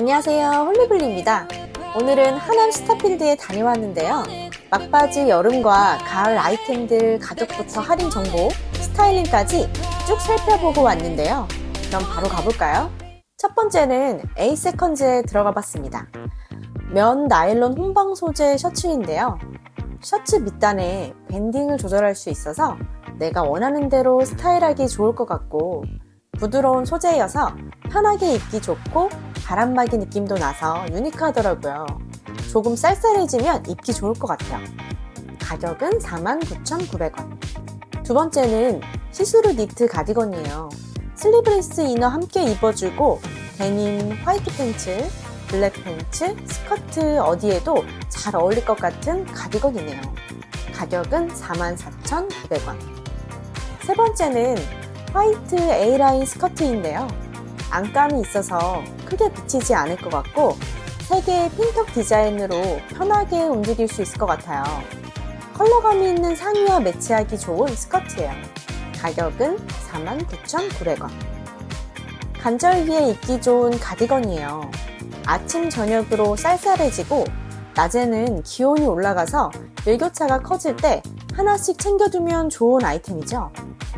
안녕하세요. 홀리블리입니다. 오늘은 하남 스타필드에 다녀왔는데요. 막바지 여름과 가을 아이템들 가격부터 할인 정보, 스타일링까지 쭉 살펴보고 왔는데요. 그럼 바로 가볼까요? 첫 번째는 에이세컨즈에 들어가 봤습니다. 면 나일론 혼방 소재 셔츠인데요. 셔츠 밑단에 밴딩을 조절할 수 있어서 내가 원하는 대로 스타일하기 좋을 것 같고 부드러운 소재여서 편하게 입기 좋고 바람막이 느낌도 나서 유니크하더라고요. 조금 쌀쌀해지면 입기 좋을 것 같아요. 가격은 49,900원. 두 번째는 시스루 니트 가디건이에요. 슬리브리스 이너 함께 입어주고 데님 화이트 팬츠, 블랙 팬츠, 스커트 어디에도 잘 어울릴 것 같은 가디건이네요. 가격은 44,900원. 세 번째는 화이트 A라인 스커트인데요. 안감이 있어서 크게 비치지 않을 것 같고 세 개의 핀턱 디자인으로 편하게 움직일 수 있을 것 같아요. 컬러감이 있는 상의와 매치하기 좋은 스커트예요. 가격은 49,900원. 간절기에 입기 좋은 가디건이에요. 아침 저녁으로 쌀쌀해지고 낮에는 기온이 올라가서 일교차가 커질 때 하나씩 챙겨두면 좋은 아이템이죠.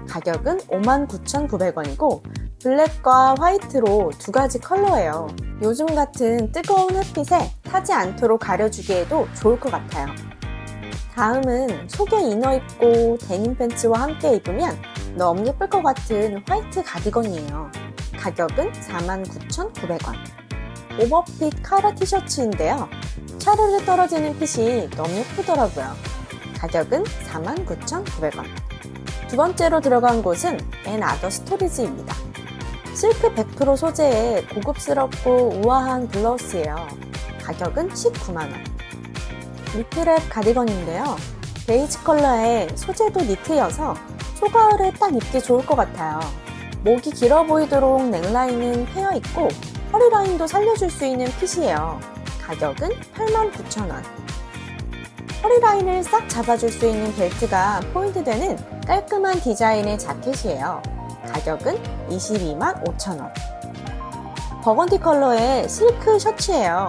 가격은 59,900원이고 블랙과 화이트로 두 가지 컬러예요. 요즘 같은 뜨거운 햇빛에 타지 않도록 가려주기에도 좋을 것 같아요. 다음은 속에 이너 입고 데님 팬츠와 함께 입으면 너무 예쁠 것 같은 화이트 가디건이에요. 가격은 49,900원. 오버핏 카라 티셔츠인데요. 차르르 떨어지는 핏이 너무 예쁘더라고요. 가격은 49,900원. 두 번째로 들어간 곳은 앤 아더 스토리즈입니다. 실크 100% 소재의 고급스럽고 우아한 블라우스예요. 가격은 19만원. 니트랩 가디건인데요. 베이지 컬러의 소재도 니트여서 초가을에 딱 입기 좋을 것 같아요. 목이 길어 보이도록 넥라인은 페어 있고 허리 라인도 살려줄 수 있는 핏이에요. 가격은 89,000원. 허리 라인을 싹 잡아줄 수 있는 벨트가 포인트되는 깔끔한 디자인의 자켓이에요. 가격은 22만 5천원. 버건디 컬러의 실크 셔츠예요.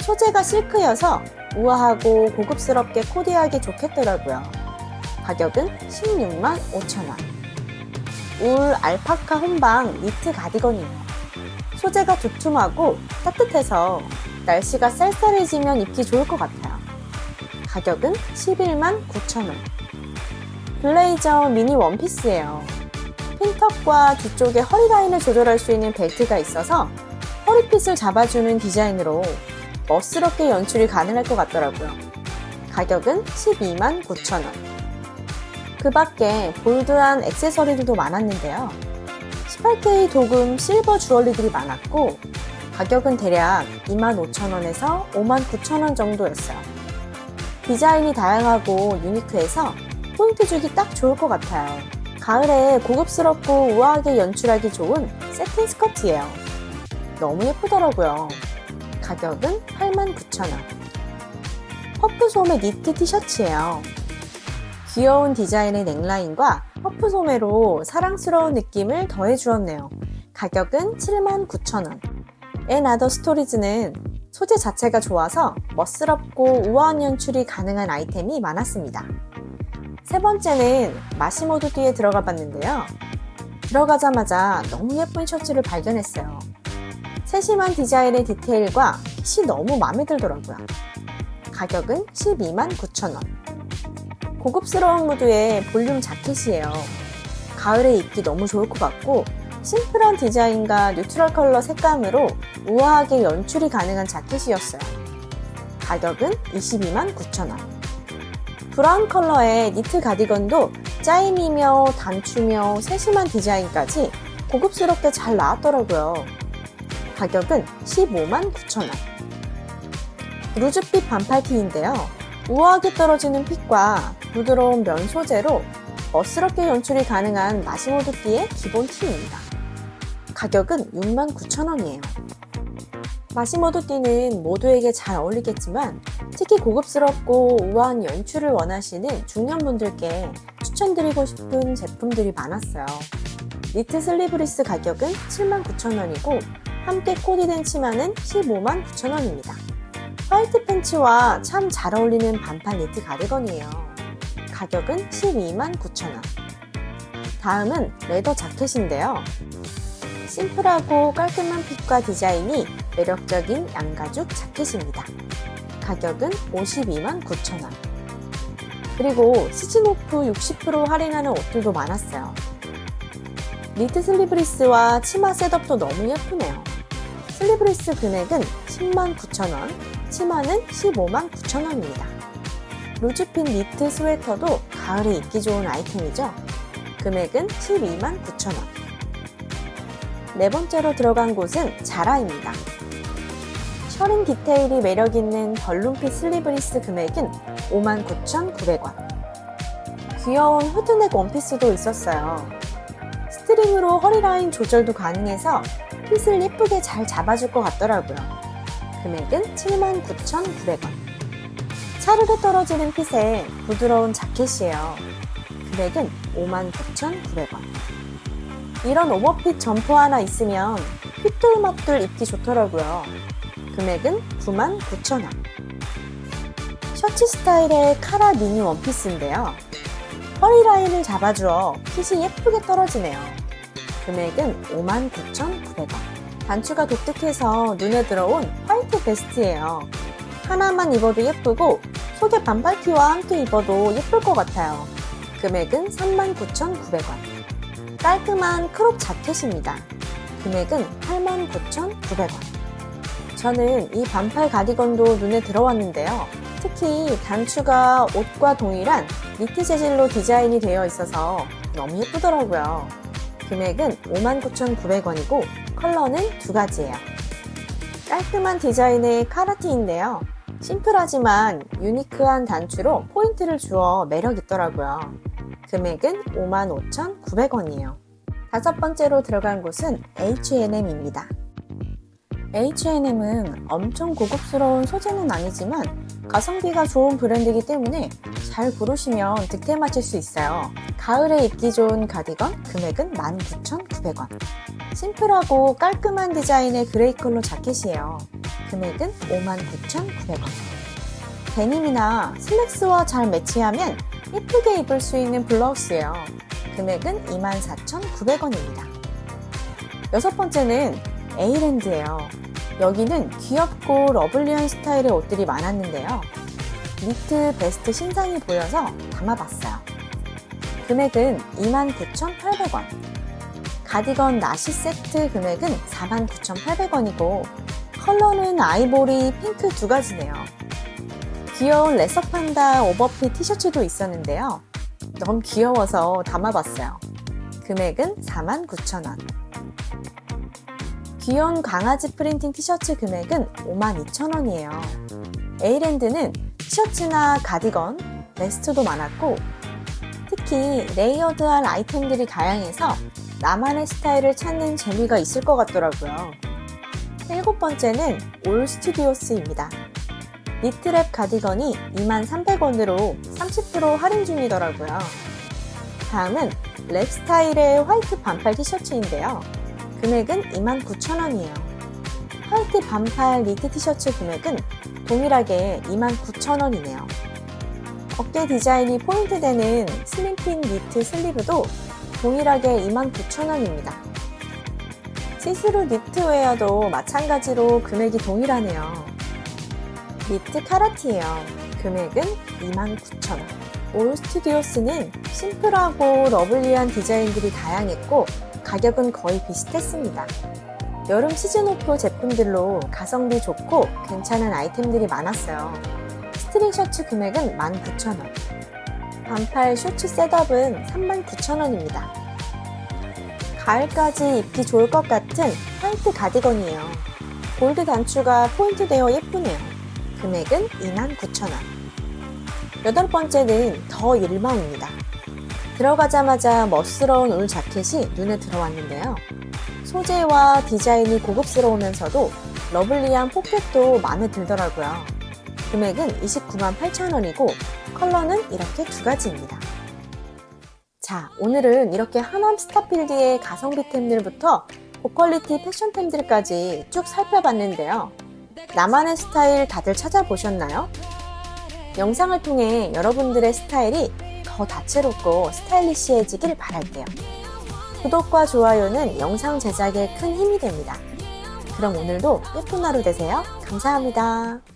소재가 실크여서 우아하고 고급스럽게 코디하기 좋겠더라고요. 가격은 16만 5천원. 울 알파카 혼방 니트 가디건이에요. 소재가 두툼하고 따뜻해서 날씨가 쌀쌀해지면 입기 좋을 것 같아요. 가격은 11만 9천원. 블레이저 미니 원피스예요. 핀턱과 뒤쪽에 허리 라인을 조절할 수 있는 벨트가 있어서 허리핏을 잡아주는 디자인으로 멋스럽게 연출이 가능할 것 같더라고요. 가격은 12만 9천 원. 그 밖에 볼드한 액세서리들도 많았는데요. 18K 도금 실버 주얼리들이 많았고 가격은 대략 25,000원에서 59,000원 정도였어요. 디자인이 다양하고 유니크해서 포인트 주기 딱 좋을 것 같아요. 가을에 고급스럽고 우아하게 연출하기 좋은 세틴 스커트예요. 너무 예쁘더라고요. 가격은 89,000원. 퍼프 소매 니트 티셔츠예요. 귀여운 디자인의 넥라인과 퍼프 소매로 사랑스러운 느낌을 더해주었네요. 가격은 79,000원. 앤 아더 스토리즈는 소재 자체가 좋아서 멋스럽고 우아한 연출이 가능한 아이템이 많았습니다. 세 번째는 마시모도띠에 들어가 봤는데요. 들어가자마자 너무 예쁜 셔츠를 발견했어요. 세심한 디자인의 디테일과 핏이 너무 마음에 들더라고요. 가격은 12만 9천원. 고급스러운 무드의 볼륨 자켓이에요. 가을에 입기 너무 좋을 것 같고 심플한 디자인과 뉴트럴 컬러 색감으로 우아하게 연출이 가능한 자켓이었어요. 가격은 22만 9천원. 브라운 컬러의 니트 가디건도 짜임이며 단추며 세심한 디자인까지 고급스럽게 잘 나왔더라고요. 가격은 15만 9천 원. 루즈핏 반팔티인데요. 우아하게 떨어지는 핏과 부드러운 면 소재로 멋스럽게 연출이 가능한 마시모도띠의 기본 티입니다. 가격은 69,000원이에요. 마시모도띠는 모두에게 잘 어울리겠지만 특히 고급스럽고 우아한 연출을 원하시는 중년분들께 추천드리고 싶은 제품들이 많았어요. 니트 슬리브리스 가격은 79,000원이고 함께 코디된 치마는 15만 9천원입니다. 화이트 팬츠와 참 잘 어울리는 반팔 니트 가디건이에요. 가격은 12만 9천원. 다음은 레더 자켓인데요. 심플하고 깔끔한 핏과 디자인이 매력적인 양가죽 자켓입니다. 가격은 52만 9천 원. 그리고 시즌 오프 60% 할인하는 옷들도 많았어요. 니트 슬리브리스와 치마 셋업도 너무 예쁘네요. 슬리브리스 금액은 10만 9천 원, 치마는 15만 9천 원입니다. 루즈핏 니트 스웨터도 가을에 입기 좋은 아이템이죠. 금액은 12만 9천 원. 네 번째로 들어간 곳은 자라입니다. 셔링 디테일이 매력 있는 벌룬핏 슬리브리스 금액은 59,900원. 귀여운 후드넥 원피스도 있었어요. 스트링으로 허리라인 조절도 가능해서 핏을 예쁘게 잘 잡아줄 것 같더라고요. 금액은 79,900원. 차르르 떨어지는 핏에 부드러운 자켓이에요. 금액은 59,900원. 이런 오버핏 점퍼 하나 있으면 핏돌맛돌 입기 좋더라고요. 금액은 99,000원. 셔츠 스타일의 카라 미니 원피스인데요. 허리 라인을 잡아주어 핏이 예쁘게 떨어지네요. 금액은 59,900원. 단추가 독특해서 눈에 들어온 화이트 베스트예요. 하나만 입어도 예쁘고 속에 반팔티와 함께 입어도 예쁠 것 같아요. 금액은 39,900원. 깔끔한 크롭 자켓입니다. 금액은 89,900원. 저는 이 반팔 가디건도 눈에 들어왔는데요. 특히 단추가 옷과 동일한 니트 재질로 디자인이 되어 있어서 너무 예쁘더라고요. 금액은 59,900원이고 컬러는 두 가지예요. 깔끔한 디자인의 카라티인데요. 심플하지만 유니크한 단추로 포인트를 주어 매력 있더라고요. 금액은 55,900원이에요. 다섯 번째로 들어간 곳은 H&M입니다. H&M은 엄청 고급스러운 소재는 아니지만 가성비가 좋은 브랜드이기 때문에 잘 고르시면 득템 하실 수 있어요. 가을에 입기 좋은 가디건 금액은 19,900원. 심플하고 깔끔한 디자인의 그레이 컬러 자켓이에요. 금액은 59,900원. 데님이나 슬랙스와 잘 매치하면 예쁘게 입을 수 있는 블라우스예요. 금액은 24,900원입니다. 여섯 번째는 에이랜드예요. 여기는 귀엽고 러블리한 스타일의 옷들이 많았는데요. 니트 베스트 신상이 보여서 담아봤어요. 금액은 29,800원. 가디건 나시 세트 금액은 49,800원이고 컬러는 아이보리, 핑크 두 가지네요. 귀여운 레서판다 오버핏 티셔츠도 있었는데요. 너무 귀여워서 담아봤어요. 금액은 49,000원. 귀여운 강아지 프린팅 티셔츠 금액은 52,000원이에요. 에이랜드는 티셔츠나 가디건, 베스트도 많았고 특히 레이어드한 아이템들이 다양해서 나만의 스타일을 찾는 재미가 있을 것 같더라고요. 일곱 번째는 올 스튜디오스입니다. 니트랩 가디건이 23,300원으로 30% 할인 중이더라고요. 다음은 랩 스타일의 화이트 반팔 티셔츠인데요. 금액은 29,000원이에요. 화이트 반팔 니트 티셔츠 금액은 동일하게 29,000원이네요. 어깨 디자인이 포인트되는 슬림핏 니트 슬리브도 동일하게 29,000원입니다. 시스루 니트웨어도 마찬가지로 금액이 동일하네요. 니트 카라티예요. 금액은 29,000원. 올 스튜디오스는 심플하고 러블리한 디자인들이 다양했고 가격은 거의 비슷했습니다. 여름 시즌 오프 제품들로 가성비 좋고 괜찮은 아이템들이 많았어요. 스트링 셔츠 금액은 19,000원. 반팔 셔츠 셋업은 39,000원입니다. 가을까지 입기 좋을 것 같은 화이트 가디건이에요. 골드 단추가 포인트 되어 예쁘네요. 금액은 29,000원. 여덟 번째는 더 일망입니다. 들어가자마자 멋스러운 울 자켓이 눈에 들어왔는데요. 소재와 디자인이 고급스러우면서도 러블리한 포켓도 마음에 들더라고요. 금액은 29만 8천 원이고 컬러는 이렇게 두 가지입니다. 자, 오늘은 이렇게 하남 스타필드의 가성비템들부터 고퀄리티 패션템들까지 쭉 살펴봤는데요. 나만의 스타일 다들 찾아보셨나요? 영상을 통해 여러분들의 스타일이 더 다채롭고 스타일리시해지길 바랄게요. 구독과 좋아요는 영상 제작에 큰 힘이 됩니다. 그럼 오늘도 예쁜 하루 되세요. 감사합니다.